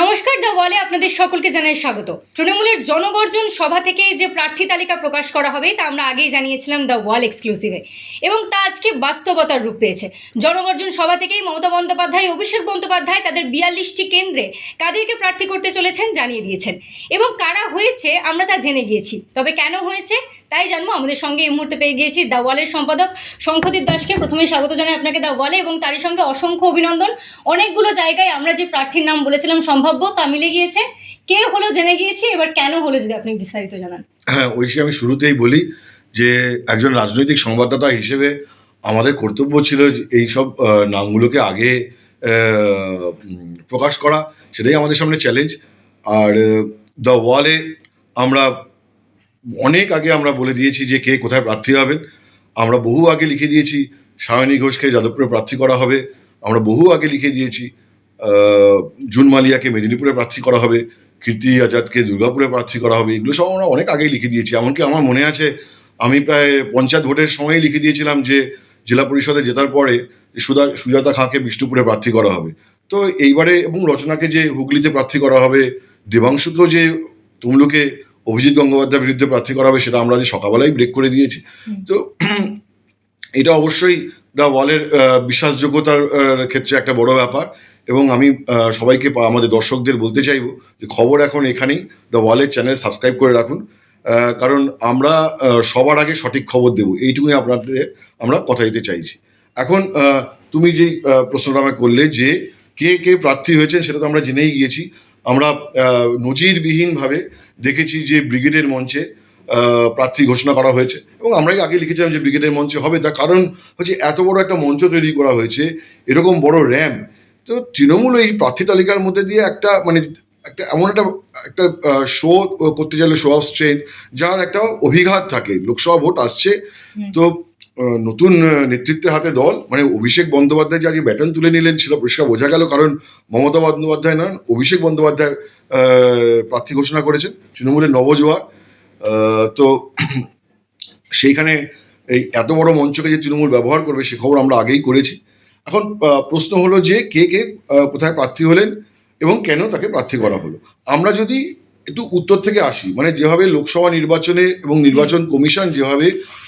নমস্কার দ্য ওয়ালে আপনাদের সকলকে জানাই স্বাগত। তৃণমূলের জনগর্জন সভা থেকে যে প্রার্থী তালিকা প্রকাশ করা হবে, তা আমরা আগেই জানিয়েছিলাম দ্য ওয়াল এক্সক্লুসিভে এবং তা আজকে বাস্তবতার রূপ পেয়েছে। জনগর্জন সভা থেকেই মমতা বন্দ্যোপাধ্যায়, অভিষেক বন্দ্যোপাধ্যায় তাদের বিয়াল্লিশটি কেন্দ্রে কাদেরকে প্রার্থী করতে চলেছেন জানিয়ে দিয়েছেন। এবং কারা হয়েছে আমরা তা জেনে গিয়েছি। তবে কেন হয়েছে? তাই জানব, আমাদের সঙ্গে এই মুহূর্তে পেয়ে গিয়েছি দ্য ওয়ালের সম্পাদক শঙ্খদীপ দাসকে। প্রথমে স্বাগত জানাই আপনাকে দ্য ওয়ালে এবং তারই সঙ্গে অসংখ্য অভিনন্দন। অনেকগুলো জায়গায় আমরা যে প্রার্থীর নাম বলেছিলাম সম্ভাব্য, তা মিলে গিয়েছে। কে হলো জেনে গিয়েছি, এবার কেন হলো যদি আপনি বিস্তারিত জানান। হ্যাঁ ঐশী, আমি শুরুতেই বলি যে একজন রাজনৈতিক সংবাদদাতা হিসেবে আমাদের কর্তব্য ছিল এই সব নামগুলোকে আগে প্রকাশ করা, সেটাই আমাদের সামনে চ্যালেঞ্জ আর দ্য ওয়ালে আমরা অনেক আগে আমরা বলে দিয়েছি যে কে কোথায় প্রার্থী হবেন। আমরা বহু আগে লিখে দিয়েছি, সায়নী ঘোষকে যাদবপুরে প্রার্থী করা হবে। আমরা বহু আগে লিখে দিয়েছি জুন মালিয়াকে মেদিনীপুরে প্রার্থী করা হবে, কীর্তি আজাদকে দুর্গাপুরে প্রার্থী করা হবে। এগুলো সব আমরা অনেক আগেই লিখে দিয়েছি। এমনকি আমার মনে আছে, আমি প্রায় পঞ্চায়েত ভোটের সময়ই লিখে দিয়েছিলাম যে জেলা পরিষদে জেতার পরে সুধা সুজাতা খাঁকে বিষ্ণুপুরে প্রার্থী করা হবে। তো এইবারে এবং রচনাকে যে হুগলিতে প্রার্থী করা হবে, দেবাংশুকেও যে তমলুকে অভিজিৎ গঙ্গোপাধ্যায়ের বিরুদ্ধে প্রার্থী করা হবে সেটা আমরা যে সকালবেলায় ব্রেক করে দিয়েছি। তো এটা অবশ্যই দ্য ওয়ালের বিশ্বাসযোগ্যতার ক্ষেত্রে একটা বড় ব্যাপার এবং আমি সবাইকে আমাদের দর্শকদের বলতে চাইব যে খবর এখন এখানেই দ্য ওয়ালের চ্যানেল সাবস্ক্রাইব করে রাখুন কারণ আমরা সবার আগে সঠিক খবর দেবো। এইটুকুই আপনাদের আমরা কথা দিতে চাইছি। এখন তুমি যে প্রশ্নটা আমাকে করলে যে কে কে প্রার্থী হয়েছেন সেটা তো আমরা জেনেই গিয়েছি। আমরা নজিরবিহীনভাবে দেখেছি যে ব্রিগেডের মঞ্চে প্রার্থী ঘোষণা করা হয়েছে। এবং আমরাই আগে লিখেছিলাম যে ব্রিগেডের মঞ্চে হবে। তার কারণ হচ্ছে এত বড় একটা মঞ্চ তৈরি করা হয়েছে এরকম বড় র্যাম। তো তৃণমূল এই প্রার্থী তালিকার মধ্যে দিয়ে একটা মানে একটা এমন একটা একটা শো করতে চাইলে শো অফ স্ট্রেংথ যার একটা অভিঘাত থাকে। লোকসভা ভোট আসছে। তো নতুন নেতৃত্বের হাতে দল। মানে অভিষেক বন্দ্যোপাধ্যায় যে আজকে ব্যাটন তুলে নিলেন সেটা পরিষ্কার বোঝা গেল, কারণ মমতা বন্দ্যোপাধ্যায় নন অভিষেক বন্দ্যোপাধ্যায় প্রার্থী ঘোষণা করেছেন, তৃণমূলের নবজোয়ার। তো সেইখানে এই এত বড় মঞ্চকে যে তৃণমূল ব্যবহার করবে সে খবর আমরা আগেই করেছি। এখন প্রশ্ন হলো যে কে কে কোথায় প্রার্থী হলেন এবং কেন তাকে প্রার্থী করা হলো? আমরা যদি একটু উত্তর থেকে আসি। মানে যেভাবে লোকসভা নির্বাচনে এবং নির্বাচন কমিশন যেভাবে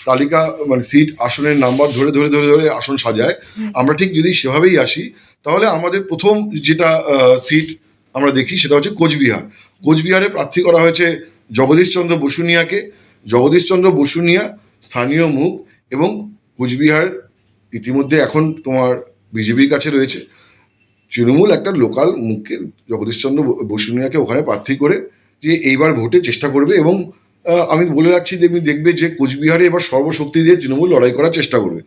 তালিকা মানে সিট আসনের নাম্বার ধরে ধরে ধরে ধরে আসন সাজায়, আমরা ঠিক যদি সেভাবেই আসি, তাহলে আমাদের প্রথম যেটা সিট আমরা দেখি সেটা হচ্ছে কোচবিহার। কোচবিহারে প্রার্থী করা হয়েছে জগদীশচন্দ্র বসুনিয়াকে। জগদীশচন্দ্র বসুনিয়া স্থানীয় মুখ এবং কোচবিহার ইতিমধ্যে এখন তোমার বিজেপির কাছে রয়েছে। তৃণমূল একটা লোকাল মুখকে জগদীশচন্দ্র বসুনিয়াকে ওখানে প্রার্থী করে যে এইবার ভোটে চেষ্টা করবে এবং আমি বলে রাখছি দেখবি দেখবে যে কোচবিহারে এবার সর্বশক্তি দিয়ে তৃণমূল লড়াই করার চেষ্টা করবে।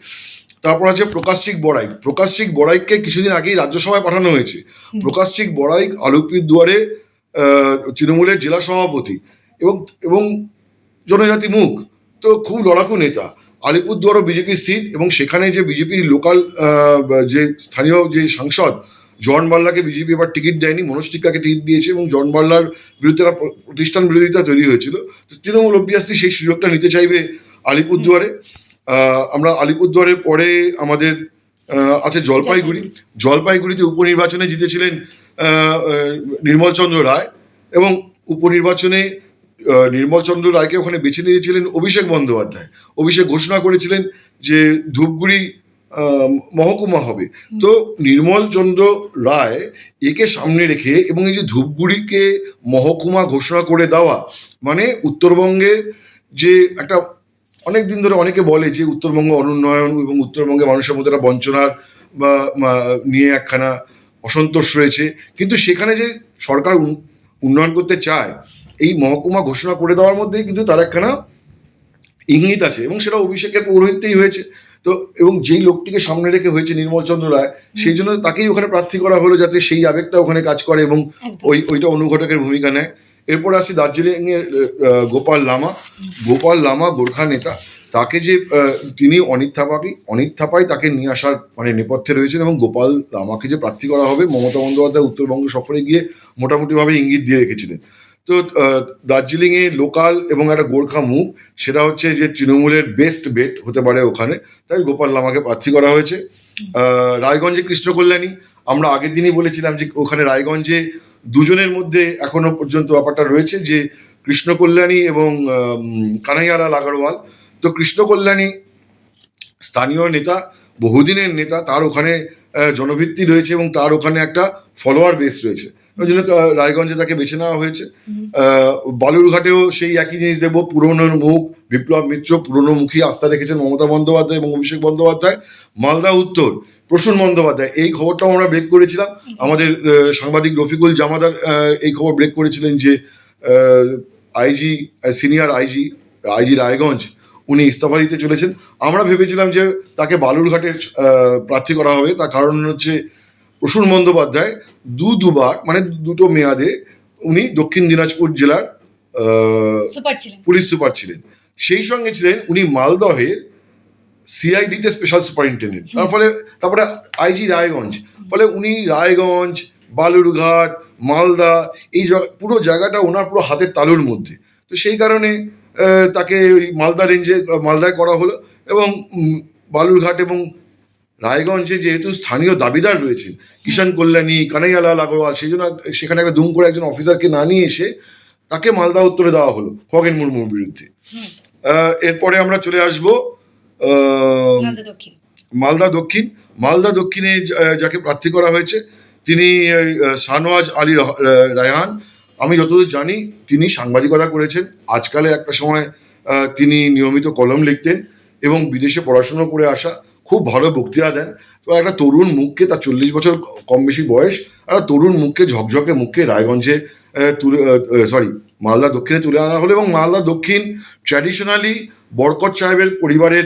তারপর আছে প্রকাশচিক বড়াইক প্রকাশচিক বড়াইককে কিছুদিন আগেই রাজ্যসভায় পাঠানো হয়েছে। হুম। প্রকাশচিক বড়াইক আলোকপির দুয়ারে তৃণমূলের জেলা সভাপতি এবং এবং জনজাতি মুখ। তো খুব লড়াকু নেতা। আলিপুরদুয়ারও বিজেপির সিট এবং সেখানে যে বিজেপির লোকাল যে স্থানীয় যে সাংসদ জন বার্লাকে বিজেপি এবার টিকিট দেয়নি, মনোজ টিক্কাকে টিকিট দিয়েছে এবং জন বার্লার বিরুদ্ধে প্রতিষ্ঠান বিরোধিতা তৈরি হয়েছিল। তো তৃণমূল অভ্যাসটি সেই সুযোগটা নিতে চাইবে আলিপুরদুয়ারে। আমরা আলিপুরদুয়ারের পরে আমাদের আছে জলপাইগুড়ি। জলপাইগুড়িতে উপনির্বাচনে জিতেছিলেন নির্মলচন্দ্র রায় এবং উপনির্বাচনে নির্মলচন্দ্র রায়কে ওখানে বেছে নিয়েছিলেন অভিষেক বন্দ্যোপাধ্যায়। অভিষেক ঘোষণা করেছিলেন যে ধূপগুড়ি মহকুমা হবে। তো নির্মলচন্দ্র রায় একে সামনে রেখে এবং এই যে ধূপগুড়িকে মহকুমা ঘোষণা করে দেওয়া মানে উত্তরবঙ্গের যে একটা অনেক দিন ধরে অনেকে বলে যে উত্তরবঙ্গ অনুন্নয়ন এবং উত্তরবঙ্গে মানুষের মধ্যে একটা বঞ্চনার বা বা, নিয়ে একখানা অসন্তোষ রয়েছে। কিন্তু সেখানে যে সরকার উন্নয়ন করতে চায়, এই মহকুমা ঘোষণা করে দেওয়ার মধ্যেই কিন্তু তার একখানা ইঙ্গিত আছে এবং সেটা অভিষেকের পৌরোহিত্যেই হয়েছে। তো এবং যেই লোকটিকে সামনে রেখে হয়েছে নির্মলচন্দ্র রায় সেই জন্য তাকেই ওখানে প্রার্থী করা হলো যাতে সেই আবেগটা ওখানে কাজ করে এবং ওই ওইটা অনুঘটকের ভূমিকা নেয়। এরপর আসি দার্জিলিং এর গোপাল লামা। গোপাল লামা গোর্খা নেতা। তাকে যে তিনি অনিত থাপাকে অনিত থাপাই তাকে নিয়ে আসার মানে নেপথ্যে রয়েছেন এবং গোপাল লামাকে যে প্রার্থী করা হবে মমতা বন্দ্যোপাধ্যায় উত্তরবঙ্গ সফরে গিয়ে মোটামুটিভাবে ইঙ্গিত দিয়ে রেখেছিলেন। তো দার্জিলিংয়ে লোকাল এবং একটা গোর্খা মুভ সেটা হচ্ছে যে তৃণমূলের বেস্ট বেট হতে পারে ওখানে। তাই গোপাল লামাকে প্রার্থী করা হয়েছে। রায়গঞ্জে কৃষ্ণ কল্যাণী আমরা আগের দিনই বলেছিলাম যে ওখানে রায়গঞ্জে দুজনের মধ্যে এখনও পর্যন্ত ব্যাপারটা রয়েছে যে কৃষ্ণ কল্যাণী এবং কানাইয়ালাল আগরওয়াল। তো কৃষ্ণ কল্যাণী স্থানীয় নেতা, বহুদিনের নেতা, তার ওখানে জনভিত্তি রয়েছে এবং তার ওখানে একটা ফলোয়ার বেস রয়েছে। ওই জন্য রায়গঞ্জে তাকে বেছে নেওয়া হয়েছে। বালুরঘাটেও সেই একই জিনিস দেখব পুরনো মুখ বিপ্লব মিত্র পুরনো মুখী আস্থা রেখেছেন মমতা বন্দ্যোপাধ্যায় এবং অভিষেক বন্দ্যোপাধ্যায়। মালদা উত্তর প্রসূন বন্দ্যোপাধ্যায় এই খবরটাও আমরা ব্রেক করেছিলাম। আমাদের সাংবাদিক রফিকুল জামাদার এই খবর ব্রেক করেছিলেন যে IG senior IG IG Raiganj উনি ইস্তফা দিতে চলেছেন। আমরা ভেবেছিলাম যে তাকে বালুরঘাটের প্রার্থী করা হবে। তার কারণ হচ্ছে প্রসূন বন্দ্যোপাধ্যায় দু দুবার মানে দুটো মেয়াদে উনি দক্ষিণ দিনাজপুর জেলার পুলিশ সুপার ছিলেন। সেই সঙ্গে ছিলেন উনি মালদহের সিআইডিতে স্পেশাল সুপারিনটেন্ডেন্ট তার ফলে তারপরে আইজি রায়গঞ্জ। ফলে উনি রায়গঞ্জ বালুরঘাট মালদা এই পুরো জায়গাটা ওনার পুরো হাতের তালুর মধ্যে। তো সেই কারণে তাকে ওই মালদা রেঞ্জে মালদায় করা হলো এবং বালুরঘাট এবং রায়গঞ্জে যেহেতু স্থানীয় দাবিদার রয়েছেন কিষাণ কল্যাণী কানাইয়ালাল আগরওয়াল সেই জন্য সেখানে একটা দুম করে একজন অফিসারকে না নিয়ে এসে তাকে মালদা উত্তরে দেওয়া হলো খগেন মুর্মুর বিরুদ্ধে। এরপরে আমরা চলে আসব মালদা দক্ষিণ। মালদা দক্ষিণে। যাকে প্রার্থী করা হয়েছে তিনি আহ, শাহনওয়াজ আলী রায়হান। আমি যতদূর জানি তিনি সাংবাদিকতা করেছেন। আজকালে একটা সময় তিনি নিয়মিত কলম লিখতেন এবং বিদেশে পড়াশুনো করে আসা খুব ভালো বক্তৃতা দেন। তো একটা তরুণ মুখকে তার চল্লিশ বছর কম বেশি বয়স একটা তরুণ মুখকে ঝকঝকে মুখকে রায়গঞ্জে তুলে সরি মালদা দক্ষিণে তুলে আনা হলো এবং মালদা দক্ষিণ ট্র্যাডিশনালি বরকত সাহেবের পরিবারের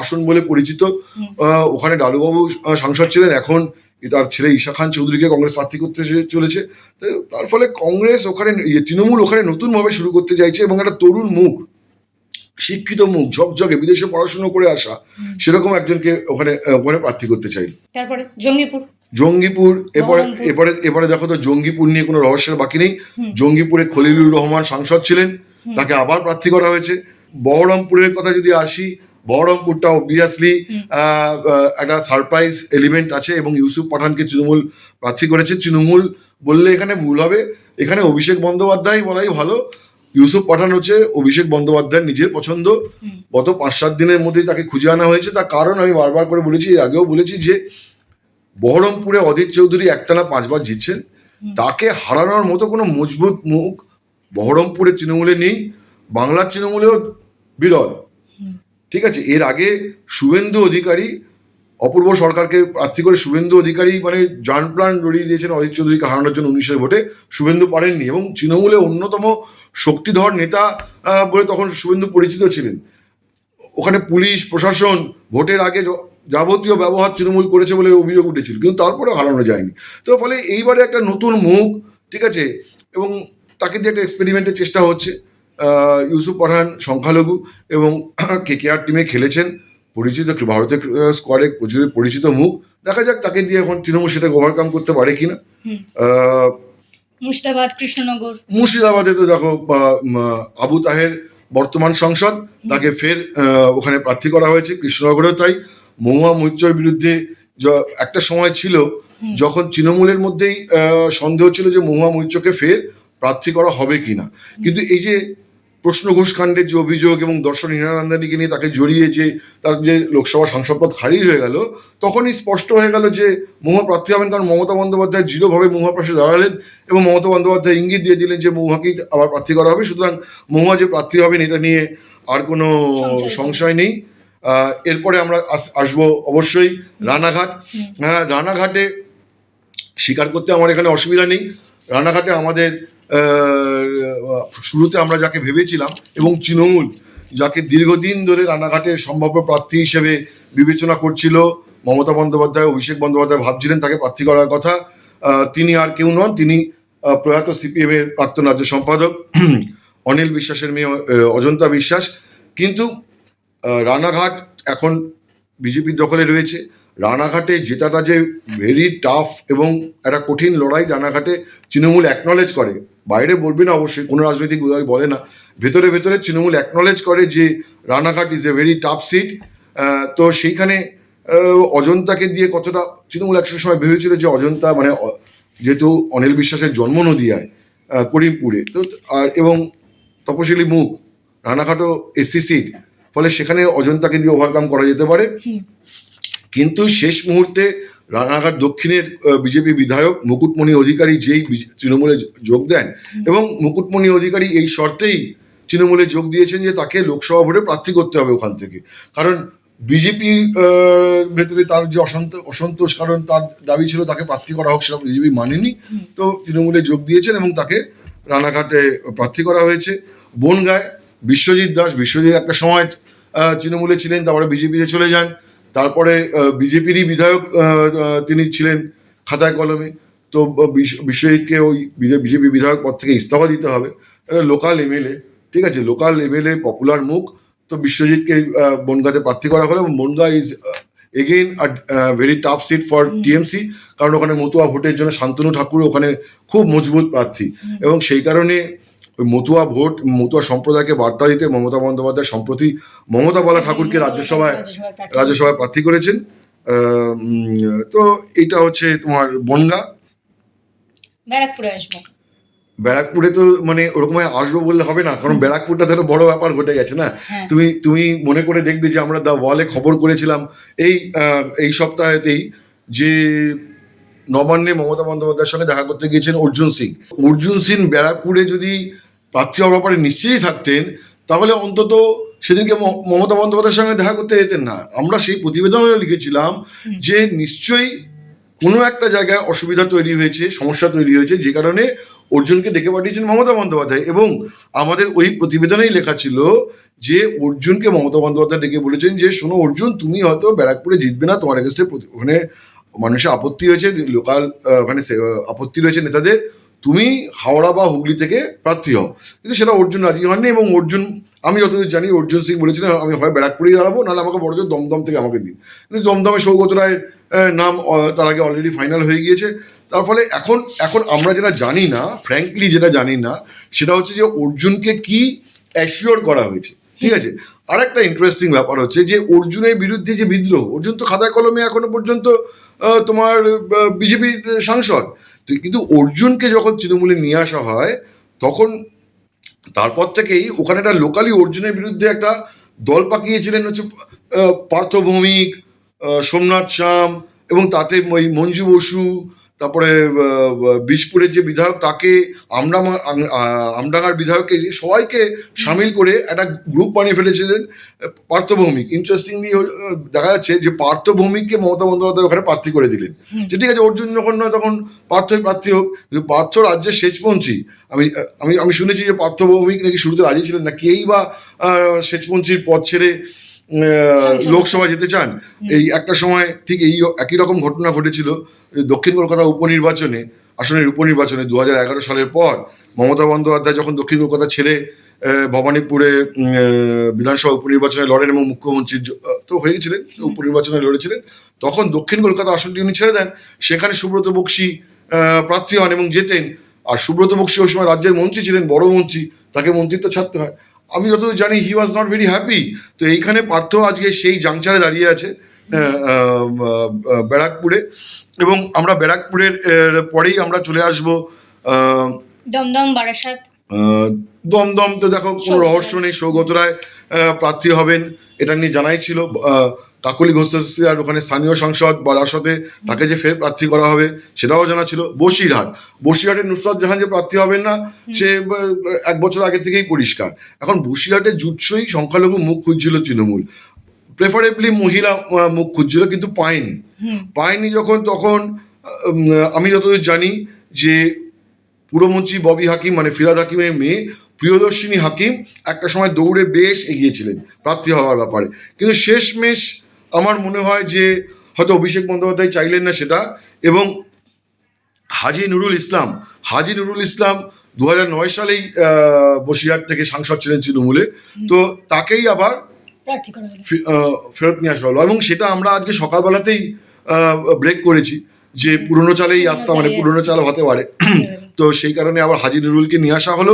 আসন বলে পরিচিত। ওখানে ডালুবাবু সাংসদ ছিলেন এখন তার ছেলে ঈশা খান চৌধুরীকে কংগ্রেস প্রার্থী করতে চলেছে। তার ফলে কংগ্রেস ওখানে তৃণমূল ওখানে নতুনভাবে শুরু করতে চাইছে এবং একটা তরুণ মুখ শিক্ষিত মুখ ঝকঝকে বিদেশে পড়াশুনো করে আসা সেরকম একজনকে ওখানে ওখানে প্রার্থী করতে চাই তারপরে জঙ্গিপুর। জঙ্গিপুর এরপরে বহরমপুর। এবারে এবারে দেখো তো জঙ্গিপুর নিয়ে কোনো রহস্যের বাকি নেই। জঙ্গিপুরে খলিলুর রহমান সাংসদ ছিলেন তাকে আবার প্রার্থী করা হয়েছে। বহরমপুরের কথা যদি আসি বহরমপুরটা অবভিয়াসলি একটা সারপ্রাইজ এলিমেন্ট আছে এবং ইউসুফ পাঠানকে তৃণমূল প্রার্থী করেছে। তৃণমূল বললে এখানে ভুল হবে। এখানে অভিষেক বন্দ্যোপাধ্যায় বলাই ভালো। ইউসুফ পাঠান হচ্ছে অভিষেক বন্দ্যোপাধ্যায়ের নিজের পছন্দ। গত পাঁচ সাত দিনের মধ্যেই তাকে খুঁজে আনা হয়েছে। তার কারণ আমি বারবার করে বলেছি এর আগেও বলেছি যে বহরমপুরে অধীর চৌধুরী একটানা পাঁচবার জিতছেন। তাকে হারানোর মতো কোনো মজবুত মুখ বহরমপুরের তৃণমূলে নেই। বাংলার তৃণমূলেও বিরল। ঠিক আছে এর আগে শুভেন্দু অধিকারী অপূর্ব সরকারকে প্রার্থী করে শুভেন্দু অধিকারী মানে যান প্রাণ লড়িয়ে দিয়েছেন অজিত চৌধুরীকে হারানোর জন্য উনিশের ভোটে। শুভেন্দু পারেননি এবং তৃণমূলে অন্যতম শক্তিধর নেতা বলে তখন শুভেন্দু পরিচিত ছিলেন। ওখানে পুলিশ, প্রশাসন ভোটের আগে যাবতীয় ব্যবহার তৃণমূল করেছে বলে অভিযোগ উঠেছিল, কিন্তু তারপরেও হারানো যায়নি। তো ফলে এইবারে একটা নতুন মুখ, ঠিক আছে? এবং তাকে দিয়ে একটা এক্সপেরিমেন্টের চেষ্টা হচ্ছে। ইউসুফ পাঠান, সংখ্যালঘু এবং কে কে আর টিমে খেলেছেন। পরিচিত ভারতের স্কোয়াডে পরিচিত মুখ দেখা যাক তাকে দিয়ে এখন তৃণমূল সেটাকে ওভারকাম করতে পারে কিনা। মুর্শিদাবাদ কৃষ্ণনগর। মুর্শিদাবাদে তো দেখো আবু তাহের বর্তমান সংসদ তাকে ফের ওখানে প্রার্থী করা হয়েছে কৃষ্ণনগরেও তাই। মহুয়া মৈত্রর বিরুদ্ধে একটা সময় ছিল যখন তৃণমূলের মধ্যেই সন্দেহ ছিল যে মহুয়া মৈত্রকে ফের প্রার্থী করা হবে কিনা। কিন্তু এই যে প্রশ্ন ঘোষকাণ্ডের যে অভিযোগ এবং দর্শন হীরানন্দানীকে নিয়ে তাকে জড়িয়ে যে তার যে লোকসভা সাংসদ পদ খারিজ হয়ে গেল তখনই স্পষ্ট হয়ে গেল যে মহুয়া প্রার্থী হবেন কারণ মমতা বন্দ্যোপাধ্যায় জিরোভাবে মহুয়া পাশে দাঁড়ালেন এবং মমতা বন্দ্যোপাধ্যায় ইঙ্গিত দিয়ে দিলেন যে মহুয়াকেই আবার প্রার্থী করা হবে। সুতরাং মহুয়া যে প্রার্থী হবেন এটা নিয়ে আর কোনো সংশয় নেই। এরপরে আমরা আস- আসব অবশ্যই রানাঘাট। হ্যাঁ রানাঘাটে স্বীকার করতে আমার এখানে অসুবিধা নেই। রানাঘাটে আমাদের শুরুতে আমরা যাকে ভেবেছিলাম এবং তৃণমূল, যাকে দীর্ঘদিন ধরে রানাঘাটের সম্ভাব্য প্রার্থী হিসেবে বিবেচনা করছিল, মমতা বন্দ্যোপাধ্যায়, অভিষেক বন্দ্যোপাধ্যায় ভাবছিলেন তাকে প্রার্থী করার কথা তিনি আর কেউ নন, তিনি প্রয়াত সিপিএম এর প্রাক্তন রাজ্য সম্পাদক, অনিল বিশ্বাসের মেয়ে অজন্তা বিশ্বাস। কিন্তু রানাঘাট এখন বিজেপির দখলে রয়েছে। রানাঘাটে জেতাটা যে ভেরি টাফ এবং একটা কঠিন লড়াই রানাঘাটে তৃণমূল অ্যাকনলেজ করে বাইরে বলবে না অবশ্যই কোনো রাজনৈতিক দল বলে না। ভেতরে ভেতরে তৃণমূল অ্যাকনলেজ করে যে Ranaghat is a very tough seat তো সেইখানে অজন্তাকে দিয়ে কতটা তৃণমূল একশো সময় ভেবেছিল যে অজন্তা মানে যেহেতু অনিল বিশ্বাসের জন্ম নদিয়ায় করিমপুরে। তো আর এবং তপশিলি মুখ রানাঘাটও এসসি সিট ফলে সেখানে অজন্তাকে দিয়ে ওভারকাম করা যেতে পারে। কিন্তু শেষ মুহূর্তে রানাঘাট দক্ষিণের বিজেপি বিধায়ক মুকুটমণি অধিকারী যেই তৃণমূলে যোগ দেন এবং মুকুটমণি অধিকারী এই শর্তেই তৃণমূলে যোগ দিয়েছেন যে তাকে লোকসভা ভোটে প্রার্থী করতে হবে ওখান থেকে। কারণ বিজেপি ভেতরে তার যে অসন্ত- অসন্তোষ কারণ তার দাবি ছিল তাকে প্রার্থী করা হোক সেটা বিজেপি মানেনি। তো তৃণমূলে যোগ দিয়েছেন এবং তাকে রানাঘাটে প্রার্থী করা হয়েছে। বনগায় বিশ্বজিৎ দাস বিশ্বজিৎ একটা সময় তৃণমূলে ছিলেন তারপরে বিজেপিতে চলে যান। তারপরে বিজেপিরই বিধায়ক তিনি ছিলেন খাতায় কলমে। তো বিশ্ব- বিশ্বজিৎকে ওই বিজেপি বিধায়ক পদ থেকে ইস্তফা দিতে হবে। লোকাল এমএলএ ঠিক আছে? লোকাল এমএলএ পপুলার মুখ। তো বিশ্বজিৎকে বনগাঁতে প্রার্থী করা হলো এবং Bongaon is again very tough seat for TMC কারণ ওখানে মতুয়া ভোটের জন্য শান্তনু ঠাকুর ওখানে খুব মজবুত প্রার্থী। এবং সেই কারণে ওই মতুয়া ভোট মতুয়া সম্প্রদায়কে বার্তা দিতে মমতা বন্দ্যোপাধ্যায় সম্প্রতি মমতা বালা ঠাকুরকে রাজ্যসভায় রাজ্যসভায় প্রার্থী করেছেন। তো এটা হচ্ছে তোমার বনগা। ব্যারাকপুরে আসব। ব্যারাকপুরে তো মানে ওরকম আসব বললে হবে না কারণ ব্যারাকপুরটা ধরো বড় ব্যাপার ঘটে গেছে না? হ্যাঁ। তুমি তুমি মনে করে দেখবে যে আমরা দ্য ওয়ালে খবর করেছিলাম। এই এই সপ্তাহেতেই যে নবান্নে মমতা বন্দ্যোপাধ্যায়ের সঙ্গে দেখা করতে গিয়েছেন অর্জুন সিং। অর্জুন সিং ব্যারাকপুরে যদি প্রার্থী হওয়ার ব্যাপারে নিশ্চয়ই থাকতেন তাহলে অন্তত সেদিনকে মমতা বন্দ্যোপাধ্যায়ের সঙ্গে দেখা করতে যেতেন না। আমরা সেই প্রতিবেদনে লিখেছিলাম যে নিশ্চয়ই কোনো একটা জায়গায় অসুবিধা তৈরি হয়েছে সমস্যা তৈরি হয়েছে যে কারণে অর্জুনকে ডেকে পাঠিয়েছেন মমতা বন্দ্যোপাধ্যায়। এবং আমাদের ওই প্রতিবেদনেই লেখা ছিল যে অর্জুনকে মমতা বন্দ্যোপাধ্যায় ডেকে বলেছেন যে শোনো অর্জুন তুমি হয়তো ব্যারাকপুরে জিতবে না তোমার এগেস্টে ওখানে মানুষের আপত্তি হয়েছে লোকাল ওখানে আপত্তি রয়েছে নেতাদের তুমি হাওড়া বা হুগলি থেকে প্রার্থী হও। কিন্তু সেটা অর্জুন রাজি হননি এবং অর্জুন, আমি যতদূর জানি অর্জুন সিং বলেছিলেন আমি হয় ব্যারাকপুরেই দাঁড়াবো, নাহলে আমাকে বড় দমদম থেকে আমাকে দিন। কিন্তু দমদমে সৌগত রায়ের নাম তার আগে অলরেডি ফাইনাল হয়ে গিয়েছে। তার ফলে এখন এখন আমরা যেটা জানি না ফ্র্যাঙ্কলি যেটা জানি না, সেটা হচ্ছে যে অর্জুনকে কি অ্যাসিওর করা হয়েছে। ঠিক আছে? আর একটা ইন্টারেস্টিং ব্যাপার হচ্ছে যে অর্জুনের বিরুদ্ধে যে বিদ্রোহ, অর্জুন তো খাতায় কলমে এখনও পর্যন্ত তোমার বিজেপির সাংসদ। কিন্তু অর্জুনকে যখন তৃণমূলে নিয়ে আসা হয়, তখন তারপর থেকেই ওখানে একটা লোকালি অর্জুনের বিরুদ্ধে একটা দল পাকিয়েছিলেন হচ্ছে পার্থভৌমিক পার্থ ভৌমিক সোমনাথ শ্যাম এবং তাতে ওই মঞ্জু বসু তারপরে আহ, যে বিধায়ক তাকে আমরা আমডাঙ্গার বিধায়ককে সবাইকে সামিল করে একটা গ্রুপ বানিয়ে ফেলেছিলেন পার্থভৌমিক পার্থ ভৌমিক ইন্টারেস্টিংলি দেখা যাচ্ছে যে পার্থভৌমিককে মমতা বন্দ্যোপাধ্যায় ওখানে প্রার্থী করে দিলেন যে ঠিক আছে অর্জুন যখন নয় তখন পার্থই প্রার্থী হোক কিন্তু পার্থ রাজ্যের শেষপঞ্চী আমি আমি আমি শুনেছি যে পার্থভৌমিক নাকি শুরুতে রাজি ছিলেন না কেই বা আহ, শেষপঞ্চীর পদ ছেড়ে। লোকসভা যেতে চান এই একটা সময় ঠিক এই একই রকম ঘটনা ঘটেছিল দক্ষিণ কলকাতা উপনির্বাচনে আসনের উপনির্বাচনে দু হাজার এগারো সালের পর মমতা বন্দ্যোপাধ্যায় যখন দক্ষিণ কলকাতা ছেড়ে ভবানীপুরে বিধানসভা উপনির্বাচনে লড়েন এবং মুখ্যমন্ত্রী তো হয়েছিলেন উপনির্বাচনে লড়েছিলেন তখন দক্ষিণ কলকাতা আসনটি উনি ছেড়ে দেন। সেখানে সুব্রত বক্সি প্রার্থী হন এবং জেতেন। আর সুব্রত বক্সি ওই সময় রাজ্যের মন্ত্রী ছিলেন বড় মন্ত্রী তাকে মন্ত্রিত্ব ছাড়তে হয়। আমি যতদূর জানি he was not very happy তো এইখানে পার্থ আজকে সেই জাংচারে দাঁড়িয়ে আছে ব্যারাকপুরে। এবং আমরা ব্যারাকপুরের পরেই আমরা চলে আসব দমদম বারাসাত। দমদম তো দেখো কোনো রহস্য নেই সৌগত রায় প্রার্থী হবেন এটা নিয়ে জানাই ছিল কাকলি ঘোষ আর ওখানে স্থানীয় সাংসদ বারাসতে তাকে যে ফের প্রার্থী করা হবে সেটাও জানা ছিল। বসিরহাট। বসিরহাটের নুসরত জাহান যে প্রার্থী হবেন না সে এক বছর আগে থেকেই পরিষ্কার। এখন বসিরহাটের জুটসই সংখ্যালঘু মুখ খুঁজছিল তৃণমূল। প্রেফারেবলি মহিলা মুখ খুঁজছিল কিন্তু পায়নি। পায়নি যখন তখন আমি যতদূর জানি যে পুরমন্ত্রী ববি হাকিম মানে ফিরাদ হাকিমের মেয়ে প্রিয়দর্শিনী হাকিম একটা সময় দৌড়ে বেশ এগিয়েছিলেন প্রার্থী হওয়ার ব্যাপারে। কিন্তু শেষমেশ আমার মনে হয় যে হয়তো অভিষেক বন্দ্যোপাধ্যায় চাইলেন না সেটা এবং হাজি নুরুল ইসলাম হাজি নুরুল ইসলাম দু হাজার নয় সালেই বসিরহাট থেকে সাংসদ ছিলেন তৃণমূলে। তো তাকেই আবার ফেরত নিয়ে আসা হলো। এবং সেটা আমরা আজকে সকালবেলাতেই ব্রেক করেছি যে পুরনো চালেই আসতাম মানে পুরনো চাল হতে পারে। তো সেই কারণে আবার হাজি নুরুলকে নিয়ে আসা হলো।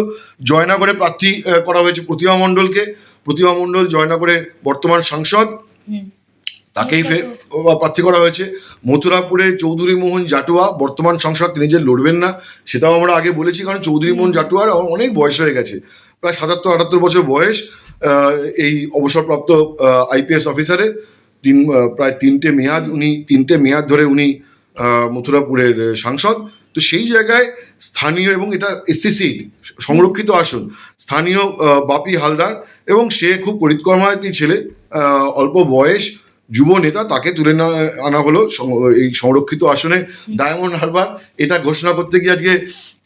জয়নগরে প্রার্থী করা হয়েছে প্রতিমা মণ্ডলকে। প্রতিমা মণ্ডল জয়নগরে বর্তমান সাংসদ। তাকেই ফের প্রার্থী করা হয়েছে। মথুরাপুরে চৌধুরী মোহন জাটুয়া বর্তমান সংসদ তিনি যে লড়বেন না সেটাও আমরা আগে বলেছি কারণ চৌধুরী মোহন জাটুয়ার অনেক বয়স হয়ে গেছে। প্রায় সাতাত্তর আটাত্তর বছর বয়স এই অবসরপ্রাপ্ত আইপিএস অফিসারের। তিন প্রায় তিনটে মেয়াদ উনি তিনটে মেয়াদ ধরে উনি মথুরাপুরের সাংসদ। তো সেই জায়গায় স্থানীয় এবং এটা এসসি সিট সংরক্ষিত আসন স্থানীয় বাপি হালদার এবং সে খুব পরিক্রমার্থী ছেলে অল্প বয়স যুব নেতা তাকে তুলে আনা হলো এই সংরক্ষিত আসনে ডায়মন্ড হারবার। এটা ঘোষণা করতে গিয়ে আজকে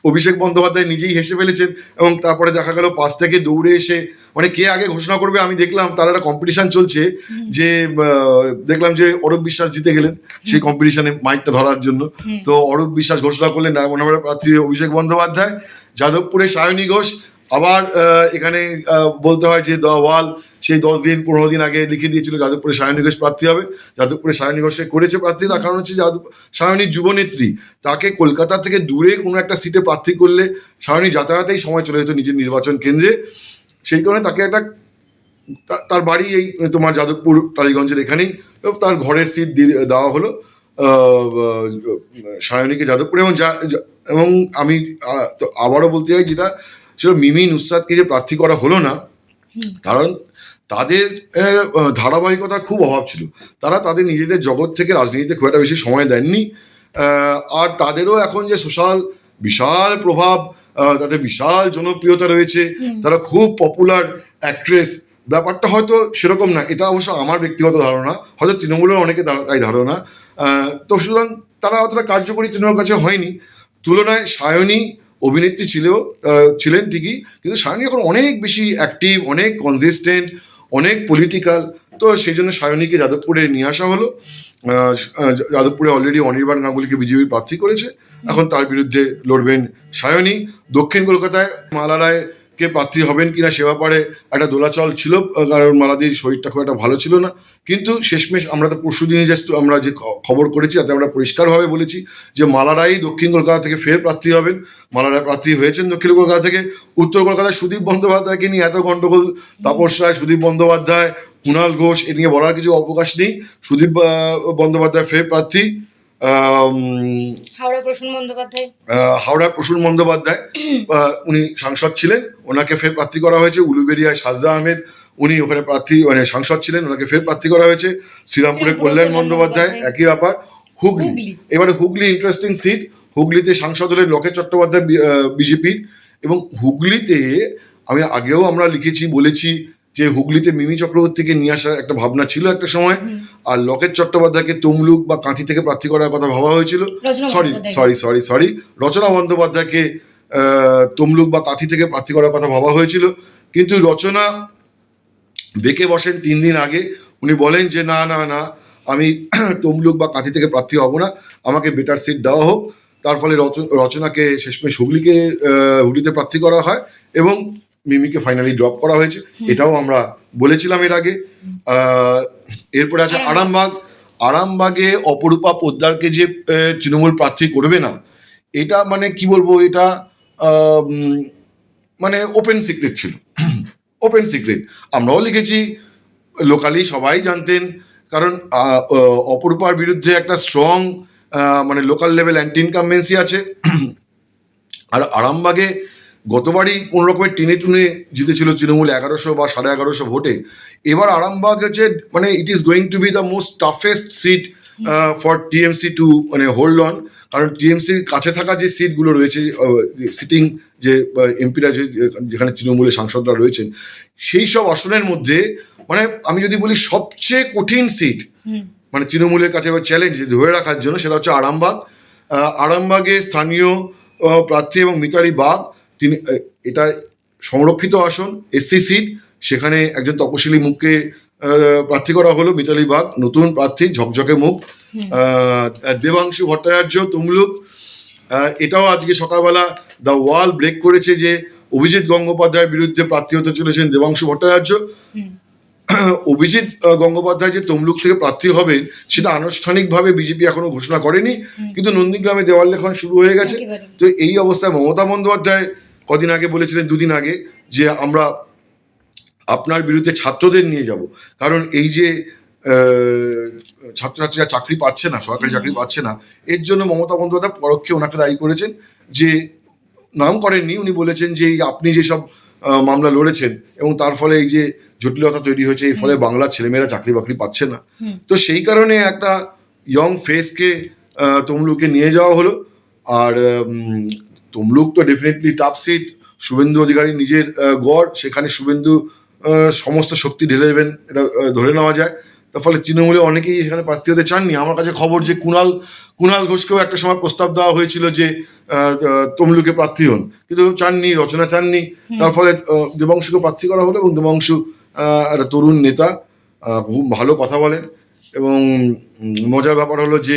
অভিষেক বন্দ্যোপাধ্যায় নিজেই হেসে ফেলেছেন এবং তারপরে দেখা গেল পাশ থেকে দৌড়ে এসে মানে কে আগে ঘোষণা করবে আমি দেখলাম তার একটা কম্পিটিশন চলছে যে দেখলাম যে অরূপ বিশ্বাস জিতে গেলেন। সেই কম্পিটিশনে মাইকটা ধরার জন্য। তো অরূপ বিশ্বাস ঘোষণা করলেন ডায়মন্ড হারবার প্রার্থী অভিষেক বন্দ্যোপাধ্যায় যাদবপুরে সায়নী ঘোষ আবার এখানে বলতে হয় যে দ্য ওয়াল সেই দশ দিন, পনেরো দিন আগে লিখে দিয়েছিল যাদবপুরে সায়নী ঘোষ প্রার্থী হবে। যাদবপুরে সায়নী ঘোষে করেছে প্রার্থী, তার কারণ হচ্ছে যাদব সায়নীর যুবনেত্রী, তাকে কলকাতা থেকে দূরে কোনো একটা সিটে প্রার্থী করলে সায়নী যাতায়াতেই সময় চলে যেত নিজের নির্বাচন কেন্দ্রে। সেই কারণে তাকে একটা তার বাড়ি এই, তোমার যাদবপুর, টালিগঞ্জের এখানেই তার ঘরের সিট দেওয়া হলো সায়নীকে যাদবপুরে। এবং যা এবং আমি আবারও বলতে চাই যেটা সেটা মিমি নুসরাতকে যে প্রার্থী করা হলো না কারণ তাদের ধারাবাহিকতার খুব অভাব ছিল। তারা তাদের নিজেদের জগৎ থেকে রাজনীতিতে খুব একটা বেশি সময় দেননি। আর তাদেরও এখন যে সোশ্যাল বিশাল প্রভাব তাদের বিশাল জনপ্রিয়তা রয়েছে তারা খুব পপুলার অ্যাক্ট্রেস ব্যাপারটা হয়তো সেরকম না এটা অবশ্য আমার ব্যক্তিগত ধারণা হয়তো তৃণমূলের অনেকে তাই ধারণা। তো সুতরাং তারা অতটা কার্যকরী তৃণমূলের কাছে হয়নি। তুলনায় সায়নী অভিনেত্রী ছিল ছিলেন ঠিকই, কিন্তু সায়নী এখন অনেক বেশি অ্যাক্টিভ অনেক কনসিস্টেন্ট অনেক পলিটিক্যাল তো সেই জন্য সায়নীকে যাদবপুরে নিয়ে আসা হলো। যাদবপুরে অলরেডি অনির্বাণ গাঙ্গুলিকে বিজেপি প্রার্থী করেছে। এখন তার বিরুদ্ধে লড়বেন সায়নী। দক্ষিণ কলকাতায় মালা রায় কে প্রার্থী হবেন কিনা সে ব্যাপারে একটা দোলাচল ছিল, কারণ মালাদির শরীরটা খুব একটা ভালো ছিল না। কিন্তু শেষমেশ আমরা তো পরশু দিনে যে আমরা যে খবর করেছি, তাতে আমরা পরিষ্কারভাবে বলেছি যে মালারাই দক্ষিণ কলকাতা থেকে ফের প্রার্থী হবেন। মালারায় প্রার্থী হয়েছেন দক্ষিণ কলকাতা থেকে। উত্তর কলকাতায় সুদীপ বন্দ্যোপাধ্যায়কে নিয়ে এত গণ্ডগোল তাপস রায়, সুদীপ বন্দ্যোপাধ্যায় কুণাল ঘোষ, এ নিয়ে বলার কিছু অবকাশ নেই। সুদীপ বন্দ্যোপাধ্যায় ফের প্রার্থী হাওড়া প্রসূন বন্দ্যোপাধ্যায়। হাওড়ার প্রসূন বন্দ্যোপাধ্যায় উনি সাংসদ ছিলেন। ওনাকে ফের প্রার্থী করা হয়েছে। উলুবেরিয়ায় সাজদা আহমেদ উনি ওখানে প্রার্থী মানে সাংসদ ছিলেন। ওনাকে ফের প্রার্থী করা হয়েছে। শ্রীরামপুরে কল্যাণ বন্দ্যোপাধ্যায়। একই ব্যাপার হুগলি। এবারে হুগলি ইন্টারেস্টিং সিট হুগলিতে সাংসদ হলেন লোকেশ চট্টোপাধ্যায় বিজেপির এবং হুগলিতে আমি আগেও আমরা লিখেছি বলেছি যে হুগলিতে মিমি চক্রবর্তীকে নিয়ে আসার একটা ভাবনা ছিল একটা সময় আর লকেট চট্টোপাধ্যায়কে তমলুক বা কাঁথি থেকে প্রার্থী করার কথা ভাবা হয়েছিল। Sorry sorry sorry sorry Rachana বন্দ্যোপাধ্যায়কে তমলুক বা কাঁথি থেকে প্রার্থী করার কথা ভাবা হয়েছিল। কিন্তু রচনা বেঁকে বসেন তিন দিন আগে। উনি বলেন যে না না না আমি তমলুক বা কাঁথি থেকে প্রার্থী হব না। আমাকে বেটার সিট দেওয়া হোক। তার ফলে রচ- রচনাকে শেষমেশ হুগলিকে হুগলিতে প্রার্থী করা হয় এবং মিমিকে ফাইনালি ড্রপ করা হয়েছে। এটাও আমরা বলেছিলাম এর আগে। এরপরে আছে আরামবাগ। আরামবাগে অপরূপা পোদ্দারকে যে তৃণমূল প্রার্থী করবে না এটা মানে কি বলব এটা মানে ওপেন সিক্রেট ছিল। ওপেন সিক্রেট আমরাও লিখেছি লোকালি সবাই জানতেন কারণ অপরূপার বিরুদ্ধে একটা স্ট্রং মানে লোকাল লেভেল অ্যান্টি ইনকামবেন্সি আছে। আর আরামবাগে গতবারই কোনো রকমের টেনে টুনে জিতেছিল তৃণমূল এগারোশো বা সাড়ে এগারোশো ভোটে। এবার আরামবাগ হচ্ছে মানে it is going to be the most toughest seat for TMC to মানে হোল্ড অন কারণ টিএমসির কাছে থাকা যে সিটগুলো রয়েছে সিটিং যে এমপিরা যে যেখানে তৃণমূলের সাংসদরা রয়েছেন সেই সব আসনের মধ্যে মানে আমি যদি বলি সবচেয়ে কঠিন সিট মানে তৃণমূলের কাছে চ্যালেঞ্জ ধরে রাখার জন্য সেটা হচ্ছে আরামবাগ। আরামবাগে স্থানীয় প্রার্থী এবং মিতালি বাগ তিনি এটা সংরক্ষিত আসন এসসি সিট সেখানে একজন তপশিলি মুখকে প্রার্থী করা হলো মিতালি বাগ নতুন প্রার্থী ঝকঝকে মুখ। দেবাংশু ভট্টাচার্য তমলুক। এটাও আজকে সকালবেলা দ্য ওয়াল ব্রেক করেছে যে অভিজিৎ গঙ্গোপাধ্যায়ের বিরুদ্ধে প্রার্থী হতে চলেছেন দেবাংশু ভট্টাচার্য। অভিজিৎ গঙ্গোপাধ্যায় যে তমলুক থেকে প্রার্থী হবেন সেটা আনুষ্ঠানিকভাবে বিজেপি এখনও ঘোষণা করেনি। কিন্তু নন্দীগ্রামে দেওয়াল লেখন শুরু হয়ে গেছে। তো এই অবস্থায় মমতা বন্দ্যোপাধ্যায় কদিন আগে বলেছিলেন দুদিন আগে যে আমরা আপনার বিরুদ্ধে ছাত্রদের নিয়ে যাব। কারণ এই যে ছাত্রছাত্রীরা চাকরি পাচ্ছে না সরকারি চাকরি পাচ্ছে না এর জন্য মমতা বন্দ্যোপাধ্যায় পরোক্ষে ওনাকে দায়ী করেছেন যে নাম করেননি। উনি বলেছেন যে এই আপনি যেসব মামলা লড়েছেন এবং তার ফলে এই যে জটিলতা তৈরি হয়েছে এই ফলে বাংলার ছেলেমেয়েরা চাকরি বাকরি পাচ্ছে না। তো সেই কারণে একটা ইয়ং ফেসকে তমলুকে নিয়ে যাওয়া হলো। আর তমলুক তো definitely tough seat Suvendu Adhikari নিজের গড় সেখানে শুভেন্দু সমস্ত শক্তি ঢেলে দেবেন এটা ধরে নেওয়া যায়। তার ফলে তৃণমূলে অনেকেই এখানে প্রার্থী হতে চাননি। আমার কাছে খবর যে কুণাল কুণাল ঘোষকেও একটা সময় প্রস্তাব দেওয়া হয়েছিল যে তমলুকে প্রার্থী হন। কিন্তু চাননি রচনা চাননি। তার ফলে দেবাংশুকে প্রার্থী করা হলো এবং দেবাংশু একটা তরুণ নেতা খুব ভালো কথা বলেন। এবং মজার ব্যাপার হলো যে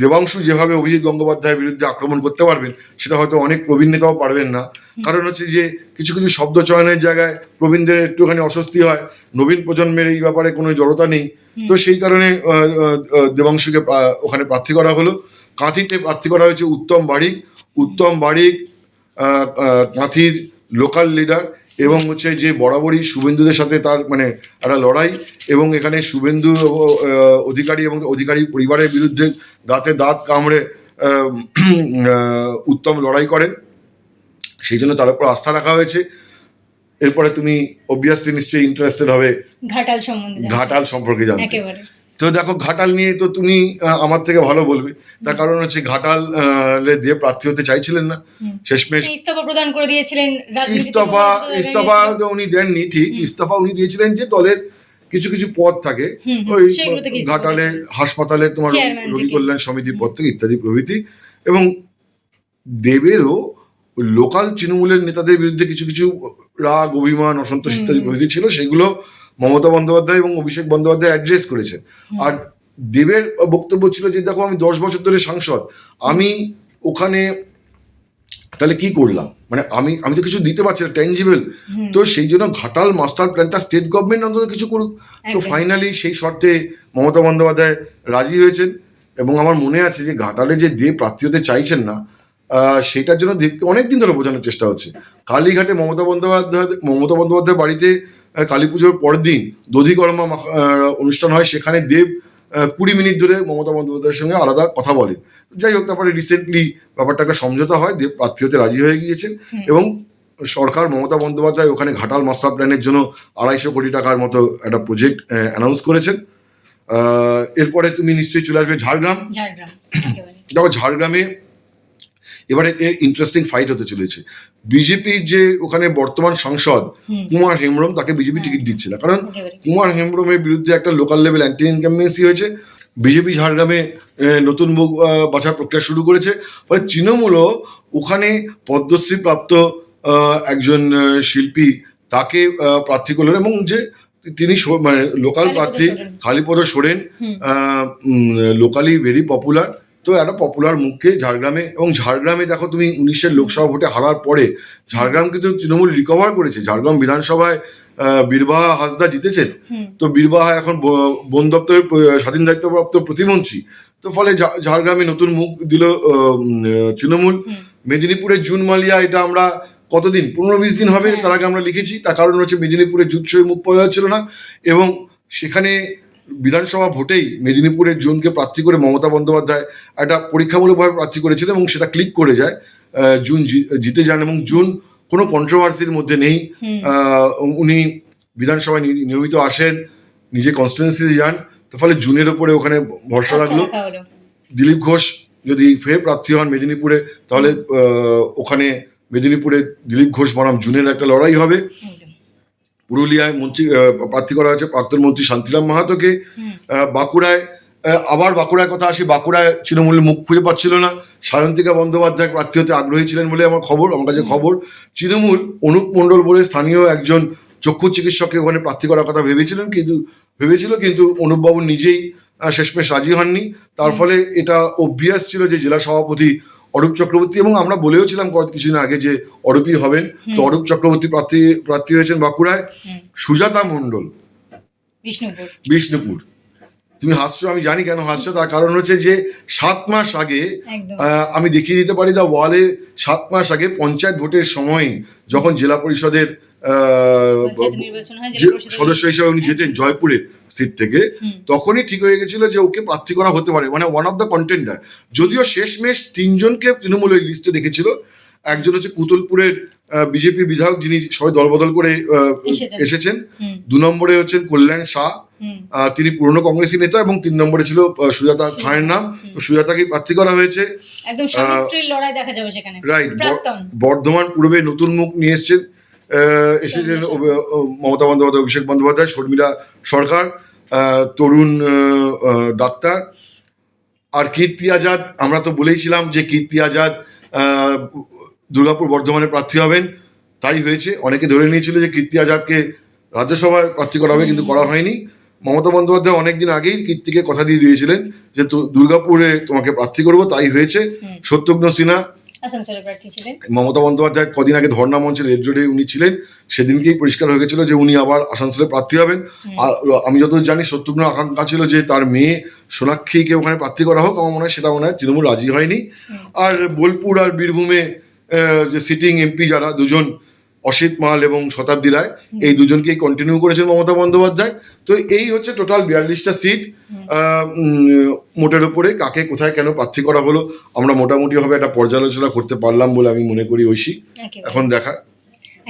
দেবাংশু যেভাবে অভিজিৎ গঙ্গোপাধ্যায়ের বিরুদ্ধে আক্রমণ করতে পারবেন সেটা হয়তো অনেক প্রবীণ নেতাও পারবেন না। কারণ হচ্ছে যে কিছু কিছু শব্দ চয়নের জায়গায় প্রবীণদের একটুখানি অস্বস্তি হয় নবীন প্রজন্মের এই ব্যাপারে কোনো জড়তা নেই। তো সেই কারণে দেবাংশুকে ওখানে প্রার্থী করা হলো। কাঁথিতে প্রার্থী করা হয়েছে উত্তম বাড়িক উত্তম বাড়িক কাঁথির লোকাল লিডার এবং হচ্ছে যে বরাবরই শুভেন্দুদের সাথে তার মানে একটা লড়াই এবং এখানে শুভেন্দু অধিকারী এবং অধিকারী পরিবারের বিরুদ্ধে দাঁতে দাঁত কামড়ে উত্তম লড়াই করেন। সেই জন্য তার উপর আস্থা রাখা হয়েছে। এরপরে তুমি অবভিয়াসলি নিশ্চয়ই ইন্টারেস্টেড হবে ঘাটাল সম্বন্ধে ঘাটাল সম্পর্কে জানতে। একেবারে। তো দেখো ঘাটাল নিয়ে তো তুমি আমার থেকে ভালো বলবে। তার কারণ হচ্ছে ঘাটাল দিয়ে প্রার্থী হতে চাইছিলেন না। শেষমেশ ইস্তফা প্রদান করে দিয়েছিলেন ইস্তফা ইস্তফা উনি দেননি ঠিক। ইস্তফা উনি দিয়েছিলেন যে দলের কিছু কিছু পদ থাকে। ওই ঘাটালের হাসপাতালে তোমার রোগী কল্যাণ সমিতির পদ থেকে ইত্যাদি প্রভৃতি। এবং দেবেরও লোকাল তৃণমূলের নেতাদের বিরুদ্ধে কিছু কিছু রাগ অভিমান অসন্তোষ ইত্যাদি প্রভৃতি ছিল। সেগুলো মমতা বন্দ্যোপাধ্যায় এবং অভিষেক বন্দ্যোপাধ্যায় অ্যাড্রেস করেছেন। আর দেবের বক্তব্য ছিল যে দেখো আমি দশ বছর ধরে সাংসদ। আমি ওখানে তাহলে কি করলাম? মানে আমি আমি তো কিছু দিতে পারছি না ট্যাঞ্জিবল। তো সেই জন্য ঘাটাল মাস্টার প্ল্যানটা স্টেট গভর্নমেন্ট অন্তত কিছু করুক। তো ফাইনালি সেই শর্তে মমতা বন্দ্যোপাধ্যায় রাজি হয়েছেন এবং আমার মনে আছে যে ঘাটালে যে দেব প্রার্থী হতে চাইছেন না সেটার জন্য দেবকে অনেকদিন ধরে বোঝানোর চেষ্টা হচ্ছে। কালীঘাটে মমতা বন্দ্যোপাধ্যায় মমতা বন্দ্যোপাধ্যায় বাড়িতে কালী পুজোর পরের দিন দধিকর্মা অনুষ্ঠান হয়। সেখানে দেব কুড়ি মিনিট ধরে মমতা বন্দ্যোপাধ্যায়ের সঙ্গে আলাদা কথা বলেন। যাই হোক তারপরে রিসেন্টলি ব্যাপারটা একটা সমঝোতা হয়। দেব প্রার্থী হতে রাজি হয়ে গিয়েছেন এবং সরকার মমতা বন্দ্যোপাধ্যায় ওখানে ঘাটাল মাস্টার প্ল্যানের জন্য আড়াইশো কোটি টাকার মতো একটা প্রজেক্ট অ্যানাউন্স করেছেন। এরপরে তুমি নিশ্চয়ই চলে আসবে ঝাড়গ্রাম। ঝাড়গ্রাম দেখো ঝাড়গ্রামে এবারে ইন্টারেস্টিং ফাইট হতে চলেছে। বিজেপির যে ওখানে বর্তমান সাংসদ কুমার হেমব্রম তাকে বিজেপি টিকিট দিচ্ছে না কারণ কুমার হেমব্রমের বিরুদ্ধে একটা লোকাল লেভেল অ্যান্টি ইনকামেন্সি হয়েছে বিজেপি ঝাড়গ্রামে নতুন মুখ বাছার প্রক্রিয়া শুরু করেছে। ফলে তৃণমূলও ওখানে পদ্মশ্রী প্রাপ্ত একজন শিল্পী তাকে প্রার্থী করলেন এবং যে তিনি মানে লোকাল প্রার্থী। Kalipada Soren. Locally very popular তো একটা পপুলার মুখকে ঝাড়গ্রামে এবং ঝাড়গ্রামে দেখো তুমি উনিশের লোকসভা ভোটে হারার পরে ঝাড়গ্রাম কিন্তু তৃণমূল রিকভার করেছে। ঝাড়গ্রাম বিধানসভায় বীরবাহা হাসদা জিতেছেন। তো বীরবাহা এখন বন দপ্তরের স্বাধীন দায়িত্বপ্রাপ্ত প্রতিমন্ত্রী। তো ফলে ঝাড়গ্রামে নতুন মুখ দিল তৃণমূল। মেদিনীপুরের জুন মালিয়া এটা আমরা কতদিন পনেরো বিশ দিন হবে হ্যাঁ। তার আগে আমরা লিখেছি। তার কারণ হচ্ছে মেদিনীপুরের জুৎসই মুখ পাওয়া যাচ্ছিল না। এবং সেখানে বিধানসভা ভোটেই মেদিনীপুরের জুনকে প্রার্থী করে মমতা বন্দ্যোপাধ্যায় একটা পরীক্ষামূলকভাবে প্রার্থী করেছিলেন এবং সেটা ক্লিক করে যায় জুন জিতে যান এবং জুন কোনো কন্ট্রোভার্সির মধ্যে নেই উনি বিধানসভায় নিয়মিত আসেন নিজে কনস্টিটুয়েন্সি যান তো ফলে জুনের ওপরে ওখানে ভরসা রাখল। দিলীপ ঘোষ যদি ফের প্রার্থী হন মেদিনীপুরে তাহলে ওখানে মেদিনীপুরে দিলীপ ঘোষ বনাম জুনের একটা লড়াই হবে। পুরুলিয়ায় মন্ত্রী প্রার্থী করা হয়েছে প্রাক্তন মন্ত্রী শান্তিরাম মাহাতোকে। বাঁকুড়ায় আবার বাঁকুড়ায় কথা আসি বাঁকুড়ায় তৃণমূল মুখ খুঁজে পাচ্ছিল না। সায়ন্তিকা বন্দ্যোপাধ্যায় প্রার্থী হতে আগ্রহী ছিলেন বলে আমার খবর আমার কাছে খবর। তৃণমূল অনুপ মণ্ডল বলে স্থানীয় একজন চক্ষু চিকিৎসককে ওখানে প্রার্থী করার কথা ভেবেছিলেন কিন্তু ভেবেছিল কিন্তু অনুপবাবু নিজেই শেষমেশ রাজি হননি। তার ফলে এটা অভ্যাস ছিল যে জেলা সভাপতি অরূপ চক্রবর্তী এবং আমরা বলেও ছিলাম কিছুদিন আগে যে অরূপই হবেন। তো অরূপ চক্রবর্তী প্রার্থী প্রার্থী হয়েছেন বাঁকুড়ায়। সুজাতা মন্ডল বিষ্ণুপুর। বিষ্ণুপুর। তুমি হাসছো আমি জানি কেন হাসছো। তার কারণ হচ্ছে যে সাত মাস আগে আহ, আমি দেখিয়ে দিতে পারি দা ওয়ালে সাত মাস আগে পঞ্চায়েত ভোটের সময় যখন জেলা পরিষদের সদস্য হিসেবে উনি যেতেন জয়পুরের সিট থেকে তখনই ঠিক হয়ে গেছিল যে ওকে প্রার্থী করা হতে পারে মানে ওয়ান অফ দ্য কন্টেন্ডার যদিও শেষমেশ তিনজনকে তৃণমূল ওই লিস্টে রেখেছিল একজন হচ্ছে কুতুলপুরের বিজেপি বিধায়ক যিনি সবাই দলবদল করে এসেছেন। দু নম্বরে হচ্ছেন কল্যাণ শাহ। তিনি পুরনো কংগ্রেসী নেতা এবং তিন নম্বরে ছিল সুজাতা খানের নাম। তো সুজাতাকেই প্রার্থী করা হয়েছে। একদম স্বামী লড়াই দেখা যাবে সেখানে। রাইট বর্ধমান পূর্বে নতুন মুখ নিয়ে এসছেন। এসেছেন মমতা বন্দ্যোপাধ্যায় অভিষেক বন্দ্যোপাধ্যায় শর্মিলা সরকার তরুণ ডাক্তার আর কীর্তি আজাদ। আমরা তো বলেইছিলাম যে কীর্তি আজাদ দুর্গাপুর বর্ধমানে প্রার্থী হবেন। তাই হয়েছে। অনেকে ধরে নিয়েছিল যে কীর্তি আজাদকে রাজ্যসভায় প্রার্থী করা হবে কিন্তু করা হয়নি। মমতা বন্দ্যোপাধ্যায় অনেকদিন আগেই কীর্তিকে কথা দিয়ে দিয়েছিলেন যে তু- দুর্গাপুরে তোমাকে প্রার্থী করব তাই হয়েছে। সত্যঘ্ন সিনহা আসানসোলের প্রার্থী ছিলেন। মমতা বন্দ্যোপাধ্যায় কদিন আগে ধর্ণা মঞ্চে রেড রোডে উনি ছিলেন। সেদিনকেই পরিষ্কার হয়ে গেছিল যে উনি আবার আসানসোলে প্রার্থী হবেন। আর আমি যত জানি সত্যগ্রহ আকাঙ্ক্ষা ছিল যে তার মেয়ে সোনাক্ষীকে ওখানে প্রার্থী করা হোক। আমার মনে হয় সেটা মনে হয় তৃণমূল রাজি হয়নি। আর বোলপুর আর বীরভূমে যে সিটিং এমপি যারা দুজন অসিত মাল এবং শতাব্দী রায় এই দুজনকেই কন্টিনিউ করেছেন মমতা বন্দ্যোপাধ্যায়। তো এই হচ্ছে টোটাল বিয়াল্লিশটা সিট মোটের উপরে কাকে কোথায় কেন প্রার্থী করা হলো আমরা মোটামুটিভাবে একটা পর্যালোচনা করতে পারলাম বলে আমি মনে করি ঐশী। এখন দেখা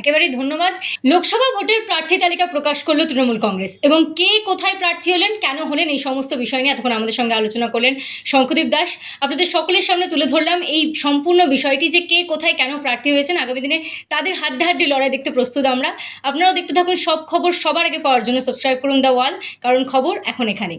একেবারেই ধন্যবাদ। লোকসভা ভোটের প্রার্থী তালিকা প্রকাশ করল তৃণমূল কংগ্রেস এবং কে কোথায় প্রার্থী হলেন, কেন হলেন, এই সমস্ত বিষয় নিয়ে এতক্ষণ আমাদের সঙ্গে আলোচনা করলেন শঙ্কদীপ দাস। আপনাদের সকলের সামনে তুলে ধরলাম এই সম্পূর্ণ বিষয়টি যে কে কোথায় কেন প্রার্থী হয়েছেন। আগামী দিনে তাদের হাড্ডাহাড্ডি লড়াই দেখতে প্রস্তুত আমরা। আপনারাও দেখতে থাকুন সব খবর সবার আগে পাওয়ার জন্য সাবস্ক্রাইব করুন দ্য ওয়াল, কারণ খবর এখন এখানে